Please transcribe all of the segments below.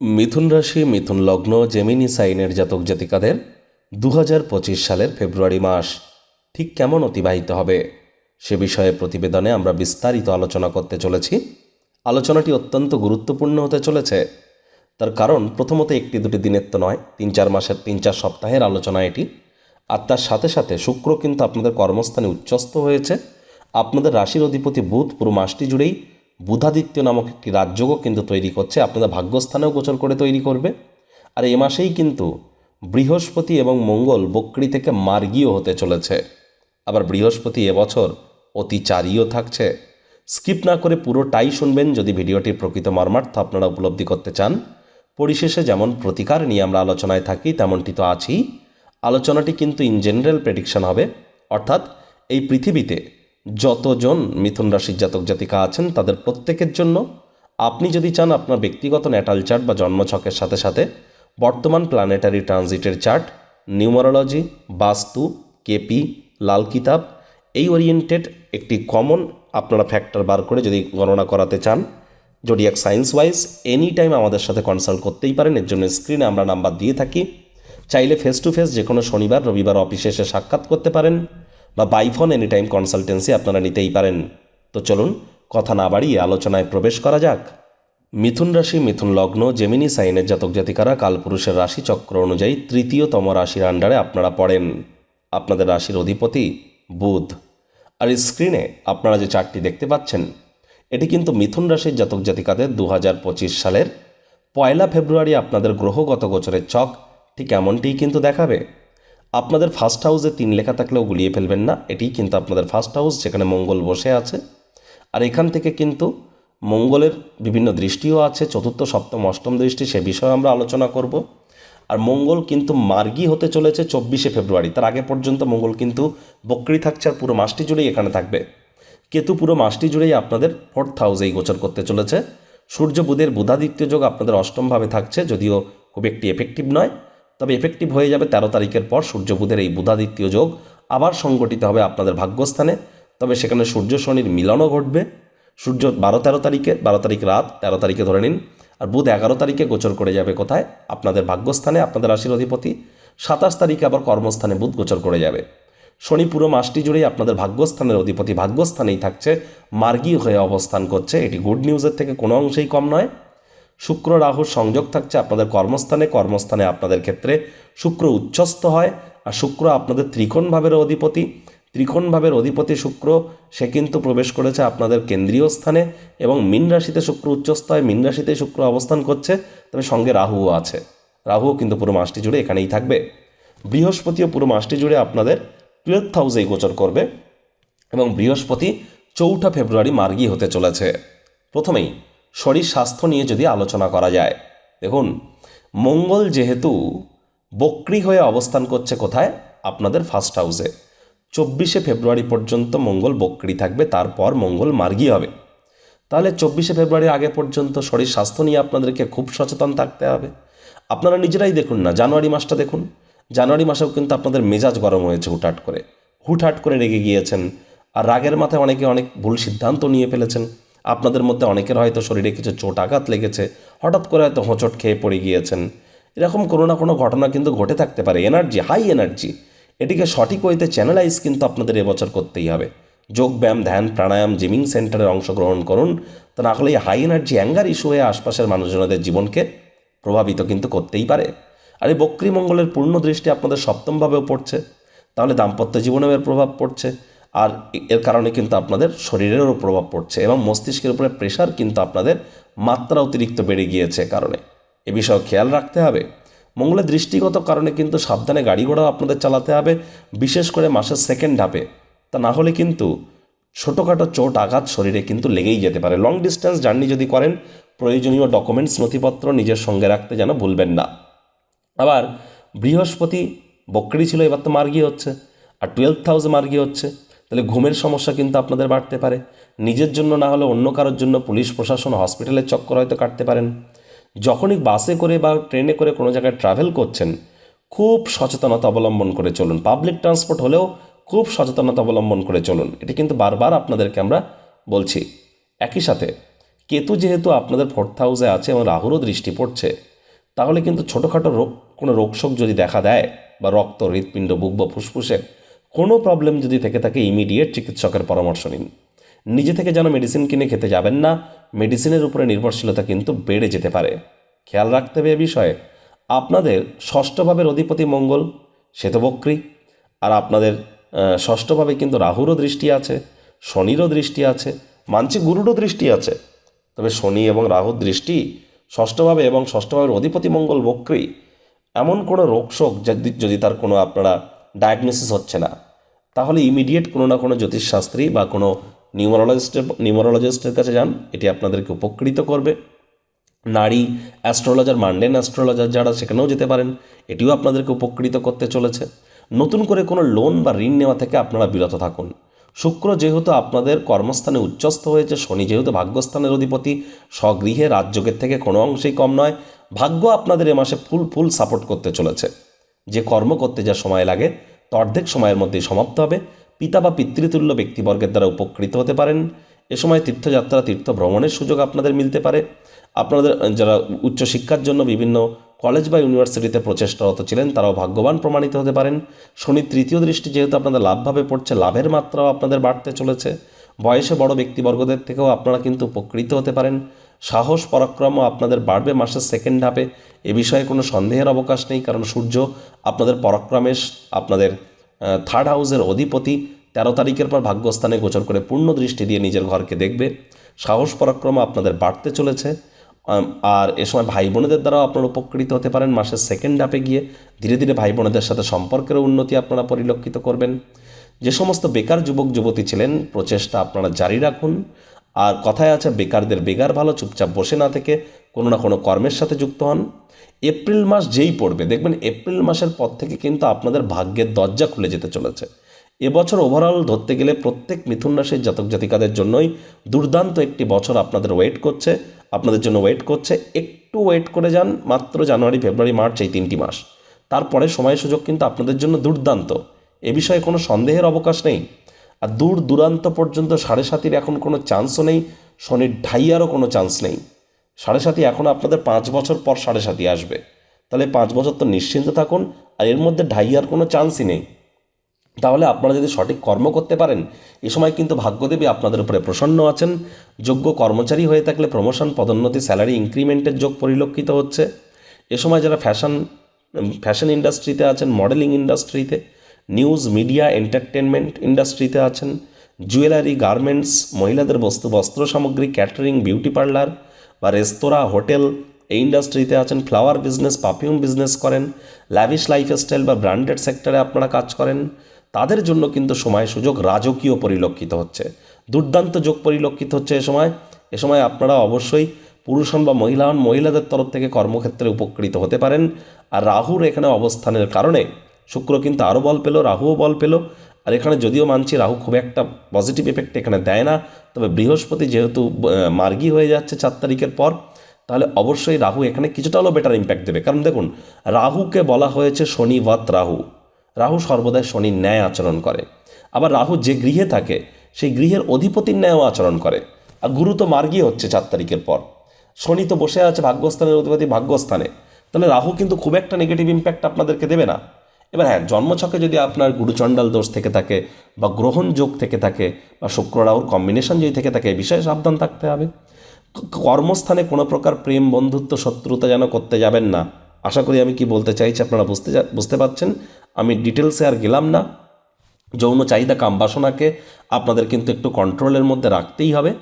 মিথুন রাশি, মিথুন লগ্ন, জেমিনি সাইনের জাতক জাতিকাদের দু হাজার পঁচিশ সালের ফেব্রুয়ারি মাস ঠিক কেমন অতিবাহিত হবে? সে বিষয়ে প্রতিবেদনে আমরা বিস্তারিত আলোচনা করতে চলেছি। আলোচনাটি অত্যন্ত গুরুত্বপূর্ণ হতে চলেছে। তার কারণ প্রথমত একটি দুটি দিনের তো নয়, তিন চার মাসের, তিন চার সপ্তাহের আলোচনা এটি। আর তার সাথে সাথে শুক্র কিন্তু আপনাদের কর্মস্থানে উচ্চস্থ হয়েছে। আপনাদের রাশির অধিপতি বুধ পুরো মাসটি জুড়েই বুধাদিত্য নামক একটি রাজযোগও কিন্তু তৈরি করছে। আপনাদের ভাগ্যস্থানেও গোচর করে তৈরি করবে। আর এ মাসেই কিন্তু বৃহস্পতি এবং মঙ্গল বক্রি থেকে মার্গীয় হতে চলেছে। আবার বৃহস্পতি এবছর অতিচারীও থাকছে। স্কিপ না করে পুরোটাই শুনবেন যদি ভিডিওটির প্রকৃত মর্মার্থ আপনারা উপলব্ধি করতে চান। পরিশেষে যেমন প্রতিকার নিয়ে আমরা আলোচনায় থাকি, তেমনটি তো আছেই। আলোচনাটি কিন্তু ইন জেনারেল প্রেডিকশন হবে। অর্থাৎ এই পৃথিবীতে যতজন মিথুন রাশির জাতক জাতিকা আছেন, তাদের প্রত্যেকের জন্য আপনি যদি চান আপনার ব্যক্তিগত ন্যাটাল চার্ট বা জন্মছকের সাথে সাথে, বর্তমান planetary ট্রানজিটের chart numerology Vastu KP Lal Kitab, এই ওরিয়েন্টেড একটি কমন আপনারা ফ্যাক্টর বার করে যদি গণনা করাতে চান zodiac science wise any time আমাদের সাথে কনসাল্ট করতেই পারেন, এর জন্য স্ক্রিনে আমরা নাম্বার দিয়ে থাকি। চাইলে ফেস টু ফেস যে কোনো শনিবার, রবিবার অফিসে এসে সাক্ষাৎ করতে পারেন। বা by phone any time consultancy আপনারা নিতেই পারেন। তো চলুন, কথা না বাড়িয়ে আলোচনায় প্রবেশ করা যাক। মিথুন রাশি, মিথুন লগ্ন জেমিনি সাইনের জাতক জাতিকারা কালপুরুষের রাশি চক্র অনুযায়ী তৃতীয়তম রাশির আন্ডারে আপনারা পড়েন। আপনাদের রাশির অধিপতি বুধ। আর স্ক্রিনে আপনারা যে চারটি দেখতে পাচ্ছেন, এটি কিন্তু মিথুন রাশির জাতক জাতিকাদের দু হাজার পঁচিশ সালের পয়লা ফেব্রুয়ারি আপনাদের গ্রহগত গোচরের চক ঠিক এমনটিই কিন্তু দেখাবে। আপনাদের ফার্স্ট হাউসে তিন লেখা থাকলেও গুলিয়ে ফেলবেন না। এটিই কিন্তু আপনাদের ফার্স্ট হাউস যেখানে মঙ্গল বসে আছে। আর এখান থেকে কিন্তু মঙ্গলের বিভিন্ন দৃষ্টিও আছে। চতুর্থ, সপ্তম, অষ্টম দৃষ্টি, সে বিষয়ে আমরা আলোচনা করব। আর মঙ্গল কিন্তু মার্গী হতে চলেছে চব্বিশে ফেব্রুয়ারি। তার আগে পর্যন্ত মঙ্গল কিন্তু বক্রি থাকছে আর পুরো মাসটি জুড়েই এখানে থাকবে। কেতু পুরো মাসটি জুড়েই আপনাদের ফোর্থ হাউসেই গোচর করতে চলেছে। সূর্য, বুধের বুধাদিত্য যোগ আপনাদের অষ্টমভাবে থাকছে, যদিও খুব একটি এফেক্টিভ নয়। তবে এফেক্টিভ হয়ে যাবে তেরো তারিখের পর সূর্য বুধের এই বুধাদিত্য যোগ আবার সংগঠিত হবে আপনাদের ভাগ্যস্থানে। তবে সেখানে সূর্য শনির মিলনও ঘটবে। সূর্য বারো তেরো তারিখে, বারো তারিখ রাত, তেরো তারিখে ধরে নিন। আর বুধ এগারো তারিখে গোচর করে যাবে কোথায়? আপনাদের ভাগ্যস্থানে, আপনাদের রাশির অধিপতি সাতাশ তারিখে আবার কর্মস্থানে বুধ গোচর করে যাবে। শনি পুরো মাসটি জুড়েই আপনাদের ভাগ্যস্থানের অধিপতি। ভাগ্যস্থানেই থাকছে, মার্গী হয়ে অবস্থান করছে। এটি গুড নিউজের থেকে কোনো অংশেই কম নয়। শুক্র রাহুর সংযোগ থাকছে আপনাদের কর্মস্থানে কর্মস্থানে আপনাদের ক্ষেত্রে শুক্র উচ্চস্থ হয় আর শুক্র আপনাদের ত্রিকোণ ভাবের অধিপতি। ত্রিকোণ ভাবের অধিপতি শুক্র, সে কিন্তু প্রবেশ করেছে আপনাদের কেন্দ্রীয় স্থানে এবং মিন রাশিতে শুক্র উচ্চস্থ হয়, মিন রাশিতে শুক্র অবস্থান করছে, তবে সঙ্গে রাহুও আছে। রাহুও কিন্তু পুরো মাসটি জুড়ে এখানেই থাকবে। বৃহস্পতিও পুরো মাসটি জুড়ে আপনাদের টুয়েলভ হাউসেই গোচর করবে এবং বৃহস্পতি চৌঠা ফেব্রুয়ারি মার্গী হতে চলেছে। প্রথমেই শরীর স্বাস্থ্য নিয়ে যদি আলোচনা করা যায়। দেখুন, মঙ্গল যেহেতু বক্রি হয়ে অবস্থান করছে কোথায়? আপনাদের ফার্স্ট হাউসে চব্বিশে ফেব্রুয়ারি পর্যন্ত মঙ্গল বক্রি থাকবে, তারপর মঙ্গল মার্গী হবে। তাহলে চব্বিশে ফেব্রুয়ারি আগে পর্যন্ত শরীর স্বাস্থ্য নিয়ে আপনাদেরকে খুব সচেতন থাকতে হবে। আপনারা নিজেরাই দেখুন না, জানুয়ারি মাসটা দেখুন। জানুয়ারি মাসেও কিন্তু আপনাদের মেজাজ গরম হয়েছে হুটহাট করে। হুটহাট করে রেগে গিয়েছেন। আর রাগের মাথায় অনেকে অনেক ভুল সিদ্ধান্ত নিয়ে ফেলেছেন। আপনাদের মধ্যে অনেকের হয়তো শরীরে কিছু চোট আঘাত লেগেছে, হঠাৎ করে হয়তো হোঁচট খেয়ে পড়ে গিয়েছেন। এরকম কোনো না কোনো ঘটনা কিন্তু ঘটে থাকতে পারে। এনার্জি, হাই এনার্জি, এটিকে সঠিক ওয়েতে চ্যানেলাইজ কিন্তু আপনাদের এবছর করতেই হবে। যোগব্যায়াম ধ্যান, প্রাণায়াম, জিমিং সেন্টারে অংশগ্রহণ করুন। তা না হলে হাই এনার্জি অ্যাঙ্গার ইস্যু হয়ে আশপাশের মানুষজনদের জীবনকে প্রভাবিত কিন্তু করতেই পারে। আর এই বক্রী মঙ্গলের পূর্ণ দৃষ্টি আপনাদের সপ্তমভাবেও পড়ছে। তাহলে দাম্পত্য জীবনেও এর প্রভাব পড়ছে। আর এর কারণে কিন্তু আপনাদের শরীরেরও প্রভাব পড়ছে এবং মস্তিষ্কের উপরে প্রেশার কিন্তু আপনাদের মাত্রা অতিরিক্ত বেড়ে গিয়েছে কারণে। এ বিষয়ে খেয়াল রাখতে হবে। মঙ্গলের দৃষ্টিগত কারণে কিন্তু সাবধানে গাড়ি ঘোড়াও আপনাদের চালাতে হবে, বিশেষ করে মাসের সেকেন্ড হাফে তা না হলে কিন্তু ছোটোখাটো চোট আঘাত শরীরে কিন্তু লেগেই যেতে পারে। লং ডিস্টেন্স জার্নি যদি করেন, প্রয়োজনীয় ডকুমেন্টস নথিপত্র নিজের সঙ্গে রাখতে যেন ভুলবেন না। আবার বৃহস্পতি বকরি ছিল, এবার তো মার্গি হচ্ছে। আর টুয়েলভ হাউসে মার্গি হচ্ছে। তাহলে ঘুমের সমস্যা কিন্তু আপনাদের বাড়তে পারে। নিজের জন্য না হলে অন্য কারোর জন্য পুলিশ, প্রশাসন, হসপিটালের চক্কর হয়তো কাটতে পারেন। যখনই বাসে করে বা ট্রেনে করে কোনো জায়গায় ট্রাভেল করছেন, খুব সচেতনতা অবলম্বন করে চলুন। পাবলিক ট্রান্সপোর্ট হলেও খুব সচেতনতা অবলম্বন করে চলুন। এটি কিন্তু বারবার আপনাদেরকে আমরা বলছি। একই সাথে, কেতু যেহেতু আপনাদের ফোর্থ হাউসে আছে এবং রাহুরও দৃষ্টি পড়ছে, তাহলে কিন্তু ছোটোখাটো রোগ, কোনো রোগশোক যদি দেখা দেয় বা রক্ত, হৃৎপিণ্ড, বুক বা ফুসফুসের কোনো প্রবলেম যদি থেকে থাকে ইমিডিয়েট চিকিৎসকের পরামর্শ নিন। নিজে থেকে যেন মেডিসিন কিনে খেতে যাবেন না মেডিসিনের উপরে নির্ভরশীলতা কিন্তু বেড়ে যেতে পারে। খেয়াল রাখতে হবে এ বিষয়ে। আপনাদের ষষ্ঠভাবের অধিপতি মঙ্গল শ্বেতবক্রী আর আপনাদের ষষ্ঠভাবে কিন্তু রাহুরও দৃষ্টি আছে, শনিরও দৃষ্টি আছে মানছি গুরুরও দৃষ্টি আছে। তবে শনি এবং রাহুর দৃষ্টি ষষ্ঠভাবে এবং ষষ্ঠভাবের অধিপতি মঙ্গল বক্রী। এমন কোনো রোগশোক যদি তার কোনো আপনারা ডায়াগনোসিস হচ্ছে না। তাহলে ইমিডিয়েট কোনো না কোনো জ্যোতিষশাস্ত্রী বা কোনো নিউমোরোলজিস্টের নিউমোরোলজিস্টের কাছে যান, এটি আপনাদেরকে উপকৃত করবে। নারী অ্যাস্ট্রোলজার মান্ডেন অ্যাস্ট্রোলজার যারা, সেখানেও যেতে পারেন। এটিও আপনাদেরকে উপকৃত করতে চলেছে। নতুন করে কোনো লোন বা ঋণ নেওয়া থেকে আপনারা বিরত থাকুন। শুক্র যেহেতু আপনাদের কর্মস্থানে উচ্চস্থ হয়েছে, শনি যেহেতু ভাগ্যস্থানের অধিপতি, স্বগৃহে রাজযোগের থেকে কোনো অংশেই কম নয়। ভাগ্য আপনাদের এ মাসে ফুল ফুল সাপোর্ট করতে চলেছে। যে কর্ম করতে যা সময় লাগে অর্ধেক সময়ের মধ্যেই সমাপ্ত হবে। পিতা বা পিতৃতুল্য ব্যক্তিবর্গের দ্বারা উপকৃত হতে পারেন। এ সময় তীর্থযাত্রা তীর্থ ভ্রমণের সুযোগ আপনাদের মিলতে পারে। আপনাদের, যারা উচ্চশিক্ষার জন্য বিভিন্ন কলেজ বা ইউনিভার্সিটিতে প্রচেষ্টারত ছিলেন, তারাও ভাগ্যবান প্রমাণিত হতে পারেন। শনির তৃতীয় দৃষ্টি যেহেতু আপনাদের লাভভাবে পড়ছে, লাভের মাত্রাও আপনাদের বাড়তে চলেছে। বয়সে বড় ব্যক্তিবর্গদের থেকেও আপনারা কিন্তু উপকৃত হতে পারেন। সাহস পরাক্রমও আপনাদের বাড়বে মাসের সেকেন্ড হাফে এ। বিষয়ে কোনো সন্দেহের অবকাশ নেই, কারণ সূর্য আপনাদের পরাক্রমের, আপনাদের থার্ড হাউসের অধিপতি। তেরো তারিখের পর ভাগ্যস্থানে গোচর করে পূর্ণ দৃষ্টি দিয়ে নিজের ঘরকে দেখবে। সাহস, পরাক্রম আপনাদের বাড়তে চলেছে। আর এ সময় ভাই বোনেদের দ্বারাও আপনারা উপকৃত হতে পারেন মাসের সেকেন্ড হাফে গিয়ে। ধীরে ধীরে ভাই বোনেদের সাথে সম্পর্কের উন্নতি আপনারা পরিলক্ষিত করবেন। যে সমস্ত বেকার যুবক, যুবতী ছিলেন, প্রচেষ্টা আপনারা জারি রাখুন। আর কথায় আছে, বেকারদের বেকার ভালো, চুপচাপ বসে না থেকে কোনো না কোনো কর্মের সাথে যুক্ত হন। এপ্রিল মাস যেই পড়বে, দেখবেন এপ্রিল মাসের পর থেকে কিন্তু আপনাদের ভাগ্যের দরজা খুলে যেতে চলেছে। এবছর ওভারঅল ধরতে গেলে প্রত্যেক মিথুন রাশির জাতক জাতিকাদের জন্যই দুর্দান্ত একটি বছর আপনাদের ওয়েট করছে। আপনাদের জন্য ওয়েট করছে, একটু ওয়েট করে যান, মাত্র জানুয়ারি, ফেব্রুয়ারি, মার্চ এই তিনটি মাস। তারপরে সময় সুযোগ কিন্তু আপনাদের জন্য দুর্দান্ত। এ বিষয়ে কোনো সন্দেহের অবকাশ নেই। আর দূর দূরান্ত পর্যন্ত সাড়ে সাতির এখন কোনো চান্সও নেই, শনির ঢাইয়ারও কোনো চান্স নেই। সাড়ে সাতি এখন আপনাদের পাঁচ বছর পর সাড়ে সাতি আসবে। তাহলে পাঁচ বছর তো নিশ্চিন্ত থাকুন, আর এর মধ্যে ঢাইয়ার কোনো চান্সই নেই। তাহলে আপনারা যদি সঠিক কর্ম করতে পারেন, এ সময় কিন্তু ভাগ্যদেবী আপনাদের উপরে প্রসন্ন আছেন। যোগ্য কর্মচারী হয়ে থাকলে প্রমোশন পদোন্নতি স্যালারি ইনক্রিমেন্টের যোগ পরিলক্ষিত হচ্ছে। এ সময় যারা ফ্যাশন ফ্যাশন ইন্ডাস্ট্রিতে আছেন মডেলিং ইন্ডাস্ট্রিতে নিউজ মিডিয়া এন্টারটেনমেন্ট ইন্ডাস্ট্রিতে আছেন। জুয়েলারি গার্মেন্টস মহিলাদের বস্তু, বস্ত্র সামগ্রী ক্যাটারিং বিউটি পার্লার বা রেস্তোরাঁ, হোটেল এই ইন্ডাস্ট্রিতে আছেন। ফ্লাওয়ার বিজনেস পারফিউম বিজনেস করেন। ল্যাভিশ লাইফস্টাইল বা ব্র্যান্ডেড সেক্টরে আপনারা কাজ করেন। তাদের জন্য কিন্তু সময়, সুযোগ রাজকীয় পরিলক্ষিত হচ্ছে। দুর্দান্ত যোগ পরিলক্ষিত হচ্ছে এ সময়। এ সময় আপনারা অবশ্যই পুরুষ হন বা মহিলা হন মহিলাদের তরফ থেকে কর্মক্ষেত্রে উপকৃত হতে পারেন। আর রাহুর এখানে অবস্থানের কারণে শুক্র কিন্তু আরও বল পেল, রাহুও বল পেল। আর এখানে যদিও মানছি রাহু খুব একটা পজিটিভ এফেক্ট এখানে দেয় না, তবে বৃহস্পতি যেহেতু মার্গী হয়ে যাচ্ছে চার তারিখের পর, তাহলে অবশ্যই রাহু এখানে কিছুটা হলেও বেটার ইম্প্যাক্ট দেবে। কারণ দেখুন, রাহুকে বলা হয়েছে শনিবাত রাহু। রাহু সর্বদাই শনির ন্যায় আচরণ করে। আবার রাহু যে গৃহে থাকে, সেই গৃহের অধিপতির ন্যায়ও আচরণ করে। আর গুরু তো মার্গী হচ্ছে চার তারিখের পর। শনি তো বসে আছে ভাগ্যস্থানের অধিপতি ভাগ্যস্থানে। তাহলে রাহু কিন্তু খুব একটা নেগেটিভ ইম্প্যাক্ট আপনাদেরকে দেবে না। এবার হ্যাঁ জন্মছকে যদি আপনার গুরুচণ্ডাল দোষ থেকে থাকে বা গ্রহণ যোগ থেকে থাকে বা শুক্র রাহুর কম্বিনেশন যদি থেকে থাকে বিষয়ে সাবধান থাকতে হবে। কর্মস্থানে কোনো প্রকার প্রেম, বন্ধুত্ব, শত্রুতা যেন করতে যাবেন না। আশা করি আমি কি বলতে চাইছি আপনারা বুঝতে বুঝতে পারছেন? আমি ডিটেলসে আর গেলাম না। যৌন চাহিদা কামবাসনাকে আপনাদের কিন্তু একটু কন্ট্রোলের মধ্যে রাখতেই হবে।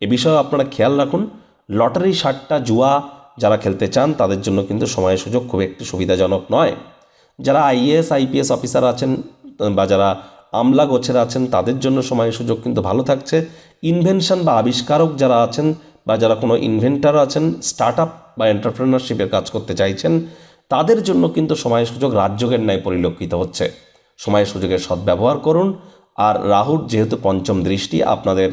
এ বিষয়ে আপনারা খেয়াল রাখুন। লটারি, সাট্টা, জুয়া যারা খেলতে চান, তাদের জন্য কিন্তু সময় সুযোগ খুব একটি সুবিধাজনক নয়। যারা আইএএস আইপিএস অফিসার আছেন, বা যারা আমলা গোছের আছেন, তাদের জন্য সময় সুযোগ কিন্তু ভালো থাকছে। ইনভেনশন বা আবিষ্কারক যারা আছেন, বা যারা কোনো ইনভেন্টার আছেন স্টার্ট আপ বা এন্টারপ্রেনারশিপের কাজ করতে চাইছেন, তাদের জন্য কিন্তু সময় সুযোগ রাজযোগের ন্যায় পরিলক্ষিত হচ্ছে। সময় সুযোগের সদ্ব্যবহার করুন। আর রাহুর যেহেতু পঞ্চম দৃষ্টি আপনাদের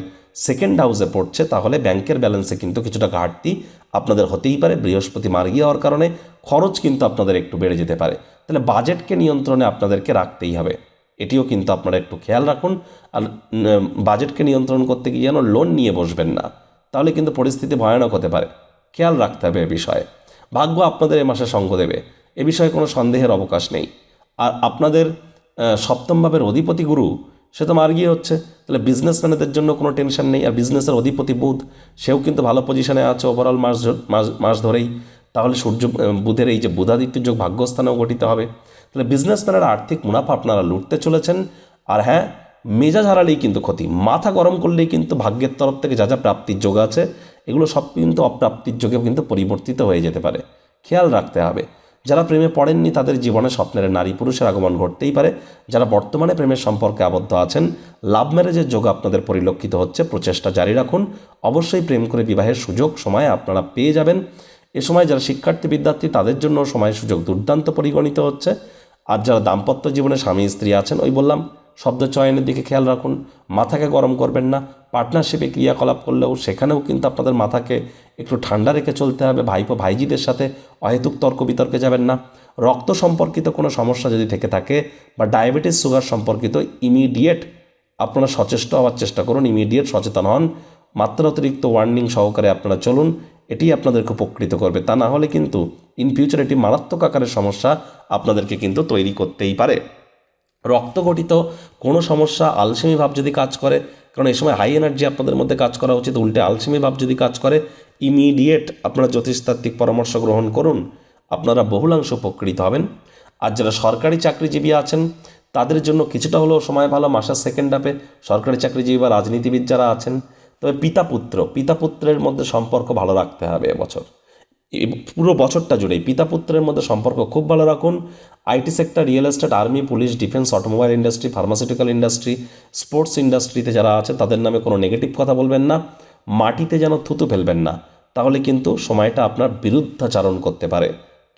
সেকেন্ড হাউসে পড়ছে, তাহলে ব্যাংকের ব্যালেন্সে কিন্তু কিছুটা ঘাটতি আপনাদের হতেই পারে। বৃহস্পতি মার্গী হওয়ার কারণে খরচ কিন্তু আপনাদের একটু বেড়ে যেতে পারে। তাহলে বাজেটকে নিয়ন্ত্রণে আপনাদেরকে রাখতেই হবে। এটিও কিন্তু আপনারা একটু খেয়াল রাখুন। আর বাজেটকে নিয়ন্ত্রণ করতে গিয়ে যেন লোন নিয়ে বসবেন না, তাহলে কিন্তু পরিস্থিতি ভয়ানক হতে পারে। খেয়াল রাখতে হবে এ বিষয়ে। ভাগ্য আপনাদের এ মাসে সঙ্গ দেবে। এ বিষয়ে কোনো সন্দেহের অবকাশ নেই। আর আপনাদের সপ্তম ভাবের অধিপতি গুরু, সে তো মার গিয়ে হচ্ছে। তাহলে বিজনেসম্যানদের জন্য কোনো টেনশন নেই। আর বিজনেসের অধিপতি বুধ, সেও কিন্তু ভালো পজিশনে আছে ওভারঅল মাস মাস ধরেই। তাহলে সূর্য বুধের এই যে বুধাদিত্য যোগ ভাগ্যস্থানেও গঠিত হবে। তাহলে বিজনেসম্যানেরা আর্থিক মুনাফা আপনারা লুটতে চলেছেন। আর হ্যাঁ মেজাজ হারালেই কিন্তু ক্ষতি, মাথা গরম করলেই কিন্তু ভাগ্যের তরফ থেকে যা যা প্রাপ্তির যোগ আছে, এগুলো সব কিন্তু অপ্রাপ্তির যোগে কিন্তু পরিবর্তিত হয়ে যেতে পারে। খেয়াল রাখতে হবে, যারা প্রেমে পড়েননি তাদের জীবনে স্বপ্নের নারী পুরুষের আগমন ঘটতেই পারে। যারা বর্তমানে প্রেমের সম্পর্কে আবদ্ধ আছেন, লাভ ম্যারেজের যোগ আপনাদের পরিলক্ষিত হচ্ছে, প্রচেষ্টা জারি রাখুন। অবশ্যই প্রেম করে বিবাহের সুযোগ, সময় আপনারা পেয়ে যাবেন। এ সময় যারা শিক্ষার্থী, বিদ্যার্থী, তাদের জন্য সময় সুযোগ দুর্দান্ত পরিগণিত হচ্ছে। আর যারা দাম্পত্য জীবনে স্বামী, স্ত্রী আছেন, ওই বললাম, শব্দ চয়নের দিকে খেয়াল রাখুন, মাথাকে গরম করবেন না, পার্টনারশিপে ক্রিয়াকলাপ করলেও সেখানেও কিন্তু আপনাদের মাথাকে একটু ঠান্ডা রেখে চলতে হবে, ভাইপো, ভাইজিদের সাথে অহেতুক তর্ক বিতর্কে যাবেন না। রক্ত সম্পর্কিত কোনো সমস্যা যদি থেকে থাকে বা ডায়াবেটিস, সুগার সম্পর্কিত ইমিডিয়েট আপনারা সচেষ্ট হওয়ার চেষ্টা করুন, ইমিডিয়েট সচেতন হন। মাত্রা অতিরিক্ত ওয়ার্নিং সহকারে আপনারা চলুন এটি আপনাদেরকে উপকৃত করবে। তা না হলে কিন্তু ইন ফিউচার এটি মারাত্মক আকারের সমস্যা আপনাদেরকে কিন্তু তৈরি করতেই পারে। রক্তগঠিত কোনো সমস্যা, আলসেমি ভাব যদি কাজ করে, কারণ এই সময় হাই এনার্জি আপনাদের মধ্যে কাজ করা উচিত, উল্টে আলসেমি ভাব যদি কাজ করে ইমিডিয়েট আপনারা জ্যোতিষতাত্ত্বিক পরামর্শ গ্রহণ করুন, আপনারা বহুলাংশ উপকৃত হবেন। আর যারা সরকারি চাকরিজীবী আছেন, তাদের জন্য কিছুটা হলেও সময় ভালো, মাসের সেকেন্ড হাফে সরকারি চাকরিজীবী বা রাজনীতিবিদ যারা আছেন তবে পিতা পুত্র, পিতা পুত্রের মধ্যে সম্পর্ক ভালো রাখতে হবে এবছর। পুরো বছরটা জুড়েই পিতা পুত্রের মধ্যে সম্পর্ক খুব ভালো রাখুন। IT sector, real estate, army, police, defence, automobile industry, pharmaceutical industry, sports ইন্ডাস্ট্রিতে যারা আছে তাদের নামে কোনো নেগেটিভ কথা বলবেন না। মাটিতে যেন থুতু ফেলবেন না, তাহলে কিন্তু সময়টা আপনার বিরুদ্ধাচারণ করতে পারে।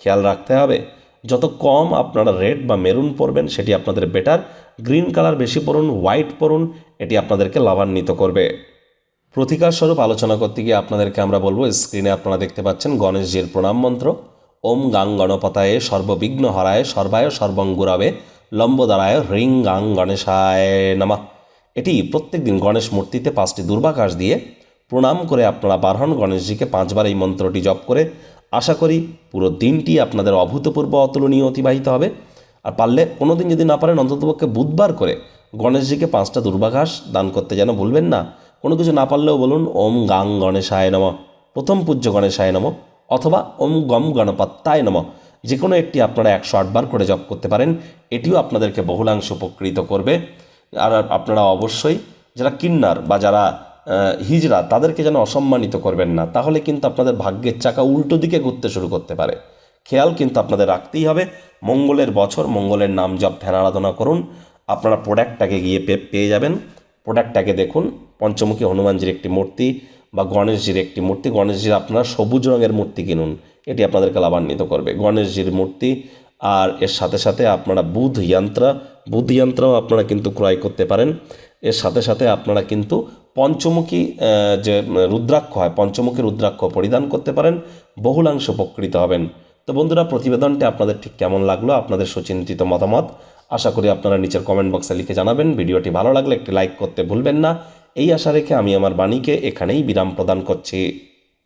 খেয়াল রাখতে হবে, যত কম আপনারা রেড বা মেরুন পরবেন সেটি আপনাদের বেটার, গ্রিন কালার বেশি পরুন, হোয়াইট পরুন, এটি আপনাদেরকে লাভান্বিত করবে। প্রতিকার স্বরূপ আলোচনা করতে গিয়ে আপনাদেরকে আমরা বলব, স্ক্রিনে আপনারা দেখতে পাচ্ছেন গণেশজির প্রণাম মন্ত্র। ওম গাং গণপতায়ে সর্ববিঘ্ন হরায় সর্বায় সর্বঙ্গুরাবে লম্বদারায় হ্রিং গাং গণেশায় নামা। এটি প্রত্যেক দিন গণেশ মূর্তিতে পাঁচটি দুর্বাকাশ দিয়ে প্রণাম করে আপনারা বারহন গণেশজিকে পাঁচবার এই মন্ত্রটি জপ করে আশা করি পুরো দিনটি আপনাদের অভূতপূর্ব অতুলনীয় অতিবাহিত হবে। আর পারলে কোনো দিন যদি না পারেন, অন্ততপক্ষে বুধবার করে গণেশজিকে পাঁচটা দুর্বাঘাস দান করতে যেন ভুলবেন না। কোনো কিছু না পারলেও বলুন, ওম গাং গণেশায় নম। প্রথম পূজ্য গণেশায় নম, অথবা ওম গম গণপত্তায় নম। যে কোনো একটি আপনারা একশো আটবার করে জপ করতে পারেন, এটিও আপনাদেরকে বহুলাংশ উপকৃত করবে। আর আপনারা অবশ্যই যারা কিন্নার বা যারা হিজরা তাদেরকে যেন অসম্মানিত করবেন না, তাহলে কিন্তু আপনাদের ভাগ্যের চাকা উল্টো দিকে ঘুরতে শুরু করতে পারে। খেয়াল কিন্তু আপনাদের রাখতেই হবে, মঙ্গলের বছর, মঙ্গলের নাম জপ ধ্যান আরাধনা করুন। আপনারা প্রোডাক্টটাকে গিয়ে পেয়ে যাবেন। প্রোডাক্টটাকে দেখুন পঞ্চমুখী হনুমানজির একটি মূর্তি বা গণেশজির একটি মূর্তি। গণেশজির আপনারা সবুজ রঙের মূর্তি কিনুন, এটি আপনাদেরকে লাভান্বিত করবে। গণেশজির মূর্তি আর এর সাথে সাথে আপনারা বুধ যন্ত্র, বুধ যন্ত্রও আপনারা কিন্তু ক্রয় করতে পারেন। এর সাথে সাথে আপনারা কিন্তু পঞ্চমুখী যে রুদ্রাক্ষ হয়, পঞ্চমুখী রুদ্রাক্ষ পরিধান করতে পারেন। বহুলাংশ উপকৃত হবেন। তো বন্ধুরা, প্রতিবেদনটি আপনাদের ঠিক কেমন লাগল, আপনাদের সুচিন্তিত মতামত, আশা করি আপনারা নিচের কমেন্ট বক্সে লিখে জানাবেন। ভিডিওটি ভালো লাগলে একটি লাইক করতে ভুলবেন না। এই আশা রেখে আমি আমার বাণীকে এখানেই বিরাম প্রদান করছি।